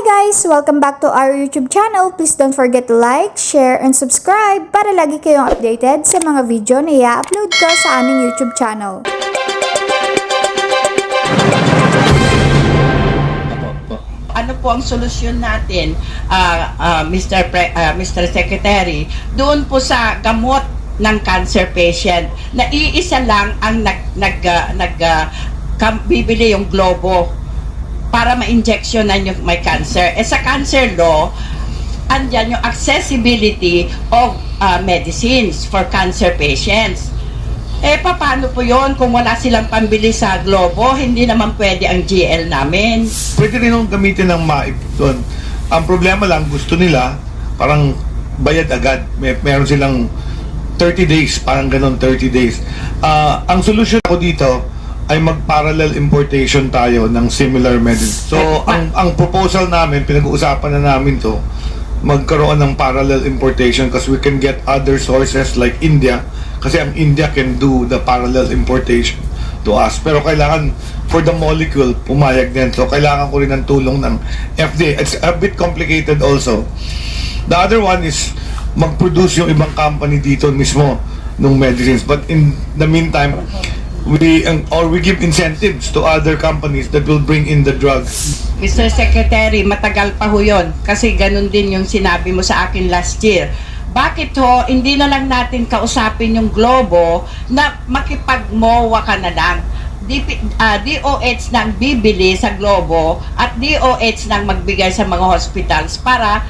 guys! Welcome back to our YouTube channel. Please don't forget to like, share, and subscribe para lagi kayong updated sa mga video na i-upload ko sa aming YouTube channel. ano po ang solusyon natin, ah, ah, Mr. Pre- ah, Mr. Secretary, doon po sa gamot ng cancer patient na iisa lang ang nag nag ah, nag kam- bibili yung globo para ma-injectionan yung may cancer. Eh sa cancer law, andyan yung accessibility of ah, medicines for cancer patients. Eh, paano po yon kung wala silang pambili sa Globo? Hindi naman pwede ang GL namin. Pwede rin yung gamitin ng MAIP doon. Ang problema lang, gusto nila, parang bayad agad. May, meron silang 30 days, parang ganun, 30 days. Ah, ang solution ko dito ay mag-parallel importation tayo ng similar medicine. So, ang, ang proposal namin, pinag-uusapan na namin to, magkaroon ng parallel importation because we can get other sources like India kasi ang India can do the parallel importation to us. Pero kailangan for the molecule pumayag din. So kailangan ko rin ng tulong ng FDA. It's a bit complicated also. The other one is mag-produce yung ibang company dito mismo ng medicines. But in the meantime, we um, or we give incentives to other companies that will bring in the drugs. Mr. Secretary, matagal pa ho yun. Kasi ganun din yung sinabi mo sa akin last year. Bakit ho, hindi na lang natin kausapin yung Globo na makipag-MOA ka na lang. DP, ah, DOH nang bibili sa Globo at DOH nang magbigay sa mga hospitals para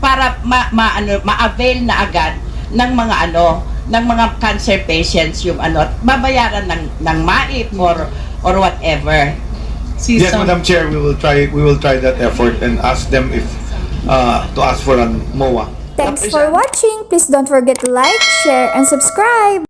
para ma, ma ano ma-avail na agad ng mga ano ng mga cancer patients yung ano at babayaran ng ng MAIP or or whatever. Yes, Madam Chair, we will try we will try that effort and ask them if uh, to ask for an MOA. Thanks for watching! Please don't forget to like, share, and subscribe!